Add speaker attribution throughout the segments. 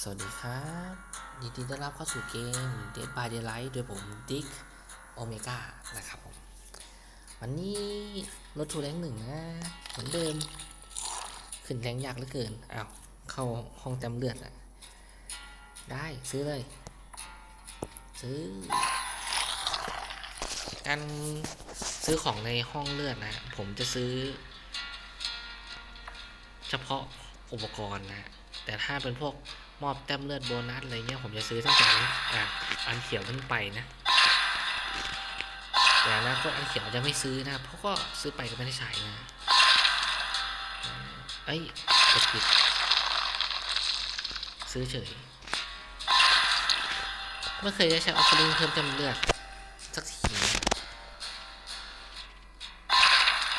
Speaker 1: สวัสดีครับยินดีต้อนรับเข้าสู่เกม Dead by Daylight โดยผมดิ๊กโอเมก้านะครับผม วันนี้รถทูแรงหนึ่งนะ เหมือนเดิม ขึ้นแรงยากเหลือเกินอ้าวเข้าห้องเต็มเลือดอะได้ซื้อเลย ซื้อ การซื้อของในห้องเลือดนะ ผมจะซื้อ เฉพาะอุปกรณ์นะ แต่ถ้าเป็นพวก มอบแต้มเลือดโบนัสอะไรเงี้ยผมจะซื้อตั้งแต่อันอะอันเขียวขึ้นไปนะแต่อนะก็อันเขียวจะไม่ซื้อนะ เพราะก็ซื้อไปก็ไม่ได้ใช้นะเอ้ยกดผิดซื้อเฉยไม่เคยได้ใช้ออฟฟิศเพิ่มแต้มเลือดสักที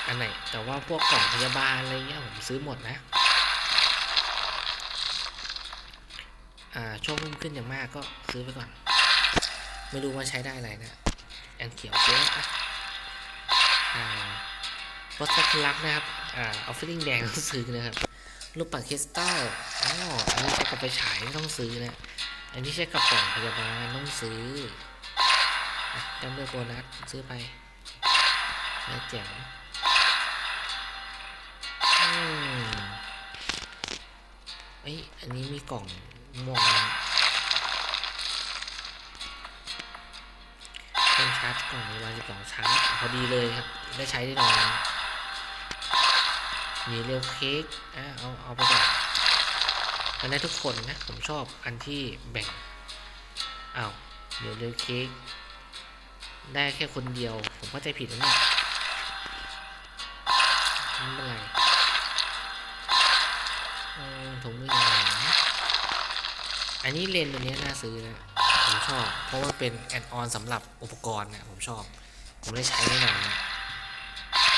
Speaker 1: อันไหนแต่ว่าพวกกล่องพยาบาลอะไรเงี้ยผมซื้อหมดนะ อ่า ช่วงรุ่มขึ้นอย่างมากก็ซื้อไปก่อน ไม่รู้ว่าใช้ได้อะไรนะ แอนเขียวเยอะนะอ่าโปสตลักนะครับอ่าออฟฟิลิ่งแดงต้องซื้อนะครับ ลูกปัดคริสตัลอ๋ออันนี้ใช้กับไปฉายต้องซื้อนะ อันนี้ใช้กับกล่องพยาบาลต้องซื้ออะจำเลือกโบนัสซื้อไปแล้วแจ๋วอืมเอ้ย อันนี้มีกล่อง ม่วงเป็นชาร์จกล่องมีวางสิบสองชาร์จพอดีเลยครับ ได้ใช้ได้นอนนะมีเรียวเค้กอะเอาเอาไปก่อนมันได้ทุกคนนะ ผมชอบอันที่แบ่งเอาเดี๋ยวเรียวเค้กได้แค่คนเดียว ผมเข้าใจผิดนะเนี่ยไม่เป็นไรถุงมือหนา อันนี้เลนตัวนี้น่าซื้อนะผมชอบ เพราะว่าเป็นแอนออนสำหรับอุปกรณ์นะผมชอบ ผมได้ใช้แน่นอนนะ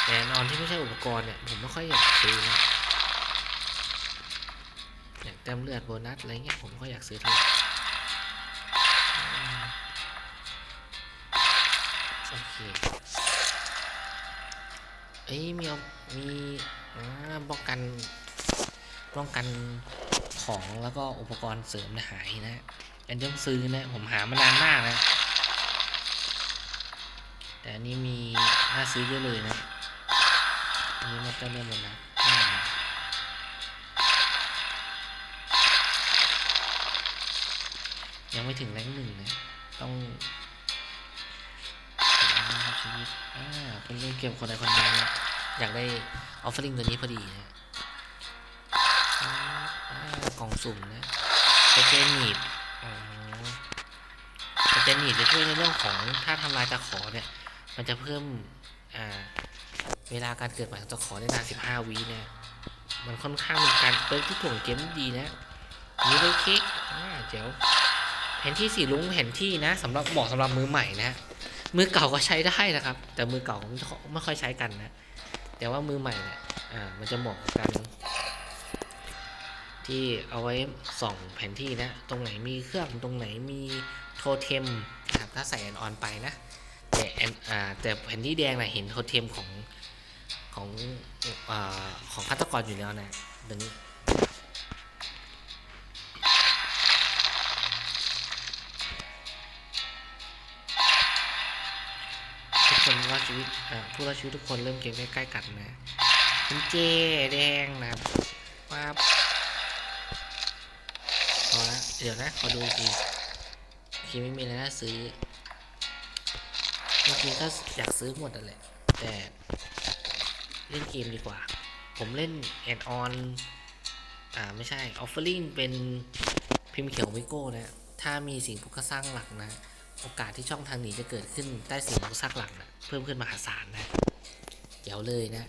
Speaker 1: แต่แอนออนที่ไม่ใช่อุปกรณ์เนี่ยผมไม่ค่อยอยากซื้อนะอย่างแต้มเลือดโบนัสอะไรเงี้ยผมก็อยากซื้อเท่าไหร่โอเคเอ้ยมีมีอ่าป้องกันป้องกัน ของแล้วก็อุปกรณ์เสริมหายนะอันนี้ต้องซื้อนะ ผมหามานานมากนะ แต่อันนี้มีน่าซื้อเยอะเลยนะ อันนี้มันก็เริ่มหมดนะยังไม่ถึงแรงหนึ่งนะ ต้องชีวิตอ่าเป็นเรื่องเกี่ยวกับคนใดคนหนึ่งอยากได้ออฟเฟอร์ลิงตัวนี้พอดีนะ กล่องสุ่มนะสเตนีดสเตนีดจะช่วยในเรื่องของถ้าทำลายตะขอเนี่ย มันจะเพิ่มเวลาการเกิดใหม่ของตะขอได้นาน15วินี่ยมันค่อนข้างเป็นการเปิดที่ถ่วงเกมดีนะมีเลยคลิกเจ๋วแผนที่สีลุ้งแผนที่นะสำหรับเหมาะสำหรับมือใหม่นะมือเก่าก็ใช้ได้นะครับ แต่มือเก่าไม่ไม่ค่อยใช้กันนะ แต่ว่ามือใหม่เนี่ย อ่า มันจะเหมาะกับการ ที่เอาไว้ส่องแผนที่นะ ตรงไหนมีเครื่องตรงไหนมีโทเทมนะครับถ้าใส่แอนออนไปนะ แต่แอนอ่าแต่แผนที่แดงนะเห็นโทเทมของของอ่าของฆาตกรอยู่แล้วนะตัวนี้ทุกคนรอดชีวิตผู้รอดชีวิตทุกคนเริ่มเกมใกล้ๆกันนะคุณเจแดงนะครับปั๊บ เดี๋ยวนะขอดูอีกทีทีไม่มีอะไรน่าซื้อจริงๆก็อยากซื้อหมดนั่นแหละ แต่เล่นเกมดีกว่า ผมเล่นแอนออนอ่าไม่ใช่ออฟเฟอร์ลิงเป็นพิมพ์เขียววิโก้นะถ้ามีสิ่งปลูกสร้างหลักนะ โอกาสที่ช่องทางหนีจะเกิดขึ้นใต้สิ่งปลูกสร้างหลักนะเพิ่มขึ้นมหาศาลนะเดี๋ยวเลยนะ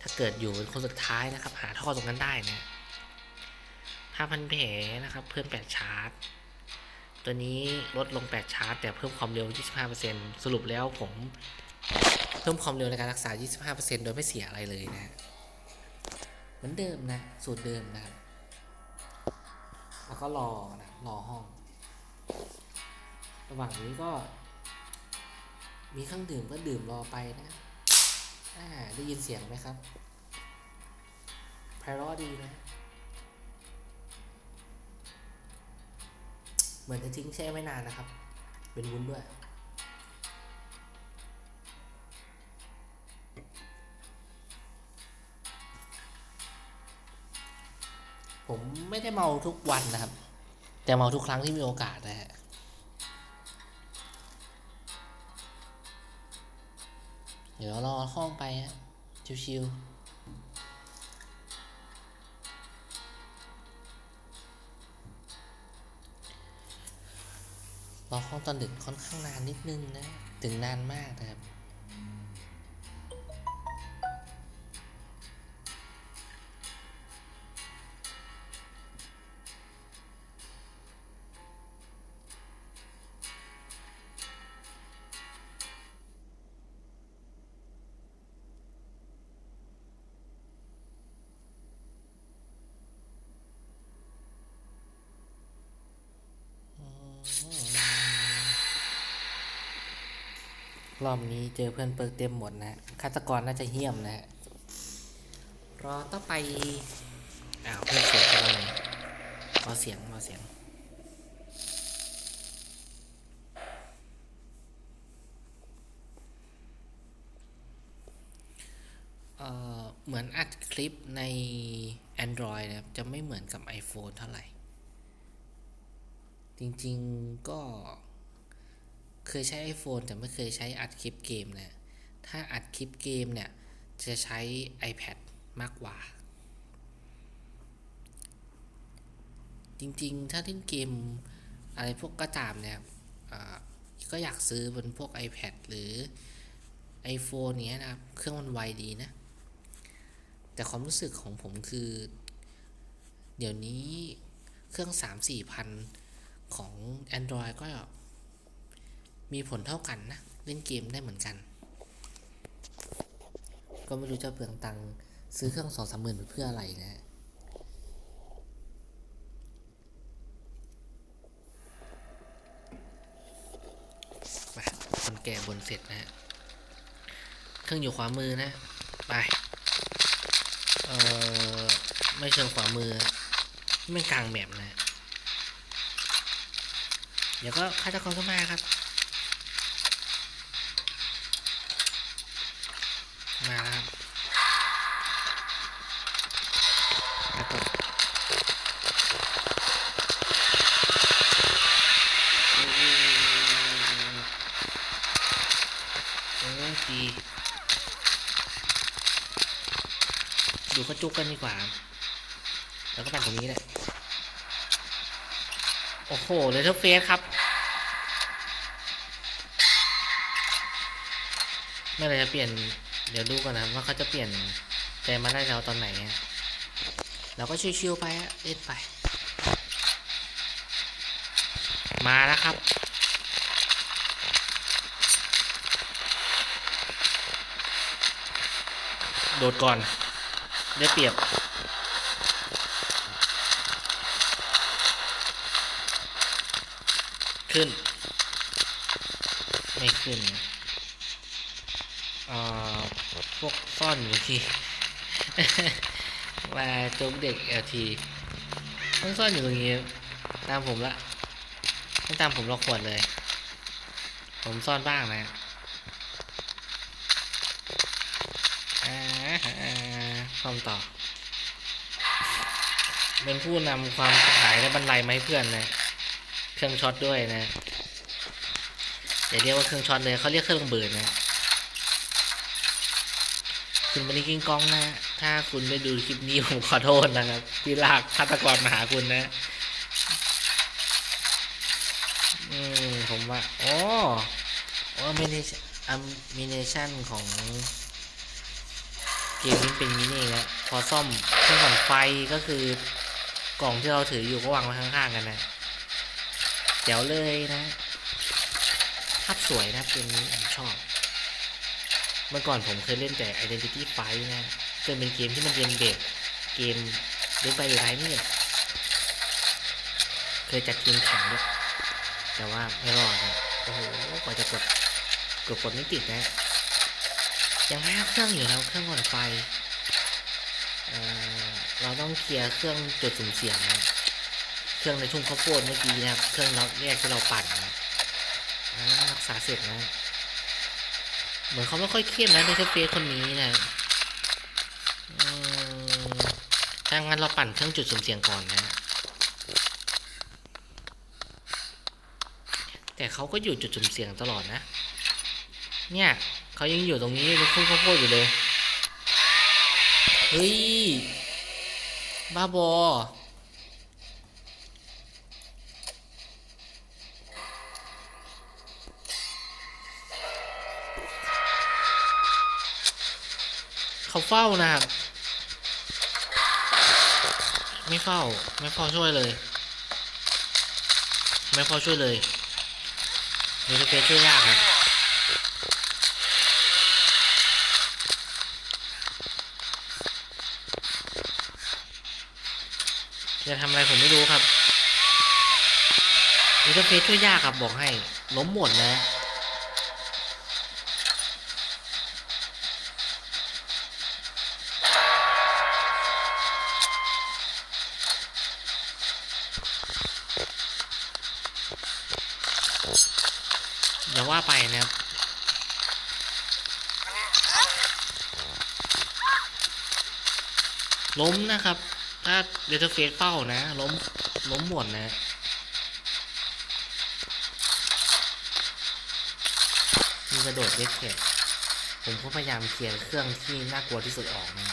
Speaker 1: ถ้าเกิดอยู่เป็นคนสุดท้ายนะครับ หาท่อตรงนั้นได้นะ ห้าพันแผลนะครับ เพิ่ม 8 ชาร์จ ตัวนี้ลดลง 8 ชาร์จ แต่เพิ่มความเร็ว 25%สรุปแล้วผมเพิ่มความเร็วในการรักษา 25%โดยไม่เสียอะไรเลยนะ เหมือนเดิมนะ สูตรเดิมนะครับ แล้วก็รอนะรอห้อง ระหว่างนี้ก็ มีเครื่องดื่มก็ดื่มรอไปนะอ่าได้ยินเสียงไหมครับไพเราะดีนะ เหมือนจะทิ้งแช่ไม่นานนะครับ เป็นวุ้นด้วย ผมไม่ได้เมาทุกวันนะครับ แต่เมาทุกครั้งที่มีโอกาสนะฮะเดี๋ยวรอห้องไปฮะชิวๆ ห้องตอนดึกค่อนข้างนานนิดนึงนะ ถึงนานมากนะครับ รอบนี้เจอเพื่อนเปิกเต็มหมดนะ ฆาตกรน่าจะเหี้ยมนะฮะรอต้องไป อ้าวเพื่อนเสียไปแล้วไงรอเสียงรอเสียงเอ่อเหมือนอัดคลิปใน Android นะครับ จะไม่เหมือนกับ iPhone เท่าไหร่ จริง ๆ ก็ เคยใช้ iPhone แต่ไม่เคยใช้อัดคลิปเกมนะถ้าอัดคลิปเกมเนี่ย จะใช้ iPad มากกว่า จริงๆ ถ้าเล่นเกมอะไรพวกก็ตามเนี่ยก็อยากซื้อบนพวก iPad หรือ iPhone เนี้ยนะครับ เครื่องมันไวดีนะ แต่ความรู้สึกของผมคือ เดี๋ยวนี้เครื่อง 3-4พันของ Android ก็ มีผลเท่ากันนะ เล่นเกมได้เหมือนกัน ก็ไม่รู้จะเปลืองตังค์ซื้อเครื่องสองสามหมื่นเพื่ออะไรนะฮะมาคนแก่บนเสร็จนะฮะเครื่องอยู่ขวามือนะ ไป เออไม่เชิงขวามือ ไม่กลางแมปนะ เดี๋ยวก็ฆาตกรก็มาครับ มาแล้วครับแล้วก็โอ้ย ดูกระจุกกันดีกว่า แล้วก็ปั่นตรงนี้แหละ โอ้โห เลยเทอร์เฟสครับเมื่อไรจะเปลี่ยน เดี๋ยวดูก่อนนะว่าเขาจะเปลี่ยนใจมาได้เราตอนไหนเราก็ชิวๆไปเล่นไป มาแล้วครับ ดดก่อน ได้เปรียบ ขึ้น ไม่ขึ้นเอ่อพวกซ่อนอยู่ที่มาโจมเด็กเอลทีต้องซ่อนอยู่ตรงนี้ ตามผมละไม่ตามผมหรอกขวดเลย ผมซ่อนบ้างนะอ่าอ่าซ่อม ต่อ เป็นผู้นำความขายและบรรลัยมาให้เพื่อนนะ เครื่องช็อตด้วยนะอย่าเรียกว่าเครื่องช็อตเลยเขาเรียกเครื่องเบิดนะคุณบริกิงกองนะ ถ้าคุณไม่ดูคลิปนี้ผมขอโทษนะครับ ที่ลากฆาตกรมาหาคุณนะ อืม ผมว่าอ๋ออ๋อมินิอัมมิเนชันของ เกมนี้เป็นมินินะพอซ่อมเครื่องก่อนไฟก็คือกล่องที่เราถืออยู่ก็วางไว้ข้างๆกันนะเดี๋ยวเลยนะภาพสวยนะเกมนี้ผมชอบ เมื่อก่อนผมเคยเล่นแต่ Identity Fight นะซึ่งเป็นเกมที่มันเรียนแบบเกมเล่นไปไลน์นี่แหละเคยจัดทีมแข่งด้วยแต่ว่าไม่รอดนะโอ้โหกว่าจะกดกดกดไม่ติดนะ ยังไม่เอาเครื่องอยู่แล้วเครื่องก่อนไฟเเราต้องเคลียร์เครื่องจุดสุ่มเสียงนะเครื่องในทุ่งข้าวโพดเมื่อกี้นะครับ เครื่องเราแยกที่เราปั่นนะรักษาเสร็จนะ เหมือนเขาไม่ค่อยเข้มนะในเดชเฟสคนนี้นะถ้างั้นเราปั่นเครื่องจุดสุ่มเสียงก่อนนะ แต่เขาก็อยู่จุดสุ่มเสียงตลอดนะ เนี่ย เขายังอยู่ตรงนี้ในทุ่งข้าวโพดอยู่เลย เฮ้ย บ้าบอ เขาเฝ้านะครับ ไม่เฝ้า ไม่เฝ้าช่วยเลย ไม่เฝ้าช่วยเลยเดี๋ยวเฟซช่วยยากครับ จะทำอะไรผมไม่รู้ครับเดี๋ยวจะเฟซช่วยยากครับบอกให้ ล้มหมดนะอย่าว่าไปนะครับล้มนะครับ เดลต้าเฟสเฝ้านะ ล้ม ล้มหมดนะมีกระโดดเล็กแขกผมก็พยายามเคลียร์เครื่องที่น่ากลัวที่สุดออกนะ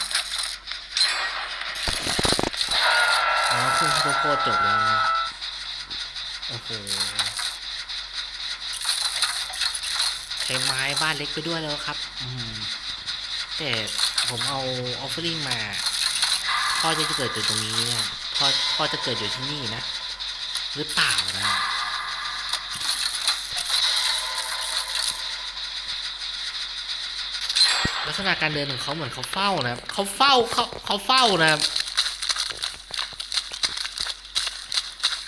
Speaker 1: อ๋อเครื่องที่โกโก้จบแล้วนะโอ้โหใช้ไม้บ้านเล็กไปด้วยแล้วครับ แต่ผมเอาออฟเฟอริงมา พ่อจะเกิดอยู่ตรงนี้เนี่ยพ่อพ่อจะเกิดอยู่ที่นี่นะ หรือเปล่านะลักษณะการเดินของเขาเหมือนเขาเฝ้านะเขาเฝ้าเขาเขาเฝ้านะครับ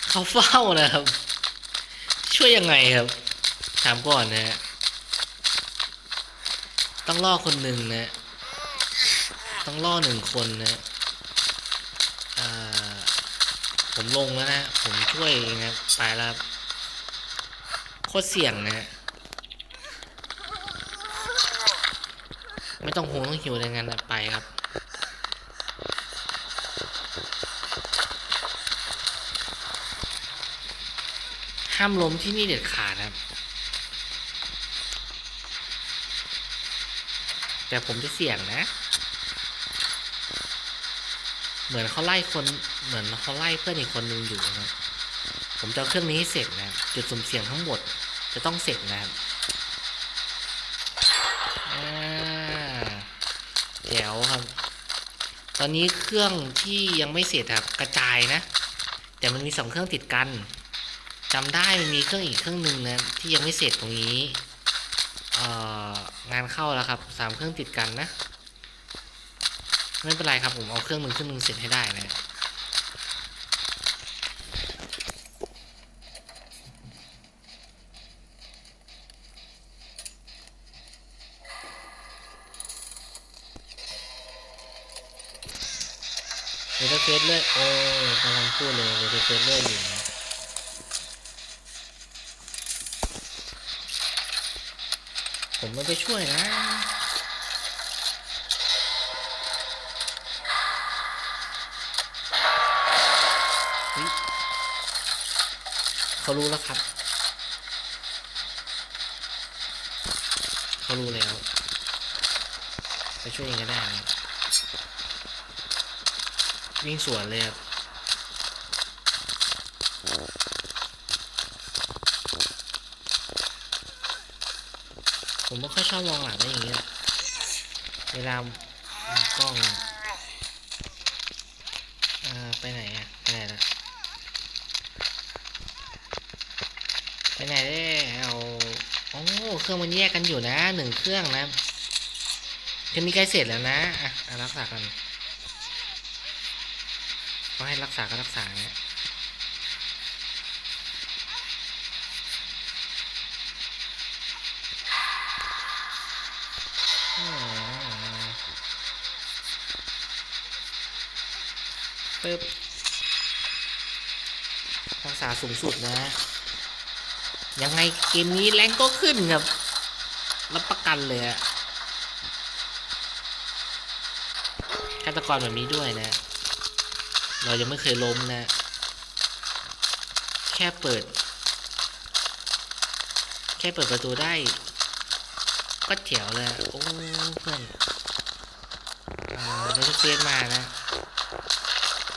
Speaker 1: เขาเฝ้านะครับ ช่วยยังไงครับ ถามก่อนนะ ต้องล่อคนหนึ่งนะ ต้องล่อหนึ่งคนนะอ่า ผมลงแล้วนะ ผมช่วยนะไปแล้วครับโคตรเสี่ยงนะ ไม่ต้องห่วงต้องหิวอะไรงั้นนะไปครับ ห้ามล้มที่นี่เด็ดขาดครับ แต่ผมจะเสี่ยงนะ มือนเขาไล่คนเหมือนเขาไล่เพื่อนอีกคนนึงอยู่นะครับผมจะเครื่องนี้ให้เสร็จนะจุดสุ่มเสี่ยงทั้งหมดจะต้องเสร็จนะครับแจ๋วครับ ตอนนี้เครื่องที่ยังไม่เสร็จครับกระจายนะ แต่มันมีสองเครื่องติดกันจำได้มันมีเครื่องอีกเครื่องหนึ่งนะที่ยังไม่เสร็จตรงนี้งานเข้าแล้วครับสามเครื่องติดกันนะ ไม่เป็นไรครับผมเอาเครื่องหนึ่งเครื่องนึงเสร็จให้ได้นะเดลต้าเฟสเลื่อยโอ้กำลังพูดเลยเดลต้าเฟสเลื่อยอยู่นะผมไม่ไปช่วยนะ เขารู้แล้วครับ เขารู้แล้ว ไปช่วยเองก็ได้นะวิ่งสวนเลยครับผมไม่ค่อยชอบมองหลังได้อย่างเงี้ยเวลากล้อง อ่า ไปไหนอะไปไหนละ ไปไหนได้เอาโอ้เครื่องมันแยกกันอยู่นะหนึ่งเครื่องนะเครื่องนี้ใกล้เสร็จแล้วนะอะรักษากันก็ให้รักษาก็รักษาเนี่ยปึ๊บรักษาสูงสุดนะ ยังไงเกมนี้แรงก็ขึ้นครับ รับประกันเลยอะฆาตกรแบบนี้ด้วยนะ เรายังไม่เคยล้มนะ แค่เปิด แค่เปิดประตูได้ ก็เถียวเลย โอ้เพื่อนอ่าเลเทอร์เฟสมานะ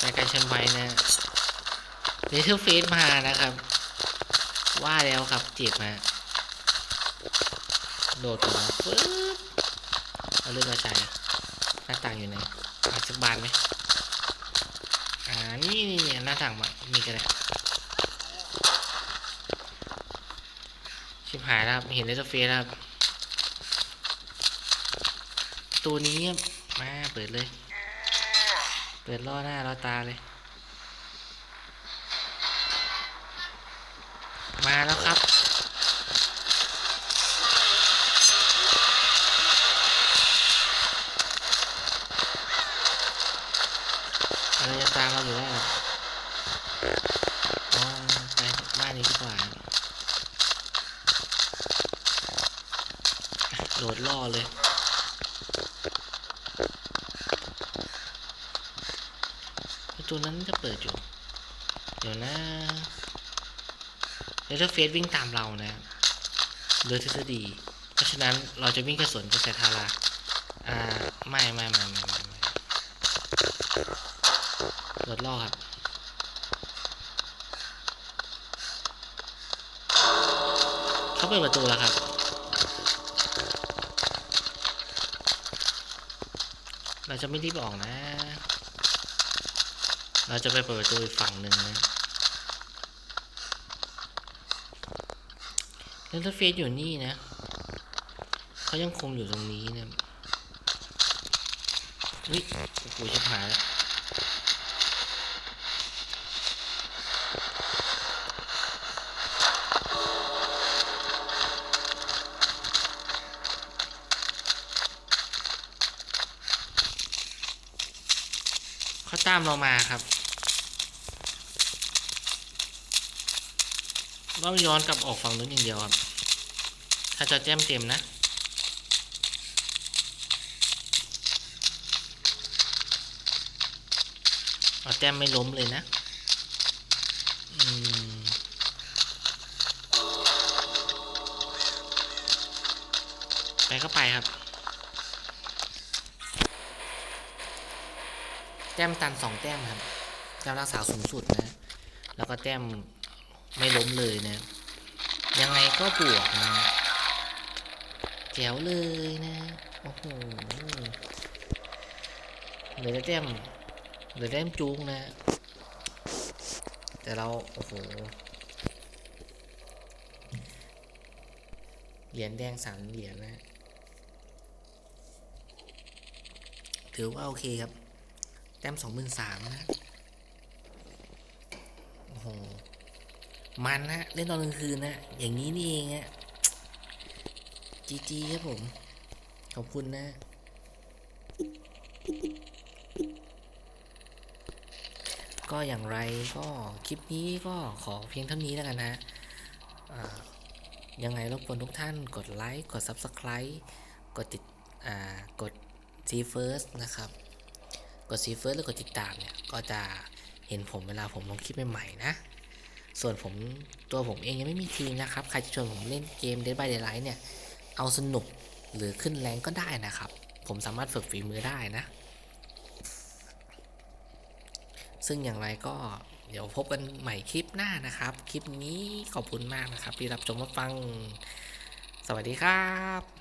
Speaker 1: รายการชมป์ไว้นะเลเทอร์เฟสมานะครับ ว่าแล้วครับเจ็บฮะโดดถึงปึ๊บเอาเลือดมาใช้หน้าต่างอยู่ไหนอาสักบานไหมอ่านี่นี่นี่หน้าต่างมามีกันเลยชิบหายแล้วครับเห็นเลเทอร์เฟสแล้วครับตัวนี้มาเปิดเลย เปิดล่อหน้าล่อตาเลย มาแล้วครับ อะไรจะตามเราอยู่ได้หรออ๋อไปบ้านนี้ดีกว่าโหล ดล่อเลย ประตูนั้นจะเปิดอยู่ เดี๋ยวนะเลเทอร์เฟสวิ่งตามเรานะโดยทฤษฎี เพราะฉะนั้นเราจะวิ่งกระสวนกระแสทาราอ่า ไม่ไม่ไม่ไม่ไม่ไม่รถล่อครับเขาเปิดประตูแล้วครับ เราจะไม่รีบออกนะ เราจะไปเปิดประตูอีกฝั่งหนึ่งนะแล้วถ้าเฟสอยู่นี่นะ เขายังคงอยู่ตรงนี้นะเฮ้ยโอ้โหหายแล้ว เขาตามเรามาครับ ต้องย้อนกลับออกฝั่งนู้นอย่างเดียวครับ ถ้าจะแจ้มเต็มนะเอาแต้มไม่ล้มเลยนะไปก็ไปครับ แต้มตันสองแต้มครับแต้มรักษาสูงสุดนะ แล้วก็แต้มไม่ล้มเลยนะ ยังไงก็บวกนะแจ๋วเลยนะ โอ้โหเหลือแต้มเหลือแต้มจูงนะ แต่เรา โอ้โหเหรียญแดงสามเหรียญนะถือว่าโอเคครับ แต้มสองหมื่นสามนะ โอ้โห มันนะเล่นตอนกลางคืนนะ อย่างนี้นี่เองอะจีจีครับผม ขอบคุณนะ ก็อย่างไรก็คลิปนี้ก็ขอเพียงเท่านี้แล้วกันนะยังไงรบกวนทุกท่านกดไลค์ กด Subscribe กดติดกด s e First นะครับ กด s e First หรือกดติดตามเนี่ยก็จะเห็นผมเวลาผมลงคลิปใหม่ๆนะ ส่วนผมตัวผมเองยังไม่มีทีมนะครับ ใครจะชวนผมเล่นเกม Dead by Daylight เนี่ย เอาสนุกหรือขึ้นแรงก็ได้นะครับ ผมสามารถฝึกฝีมือได้นะ ซึ่งอย่างไรก็เดี๋ยวพบกันใหม่คลิปหน้านะครับ คลิปนี้ขอบคุณมากนะครับ ที่รับชมรับฟัง สวัสดีครับ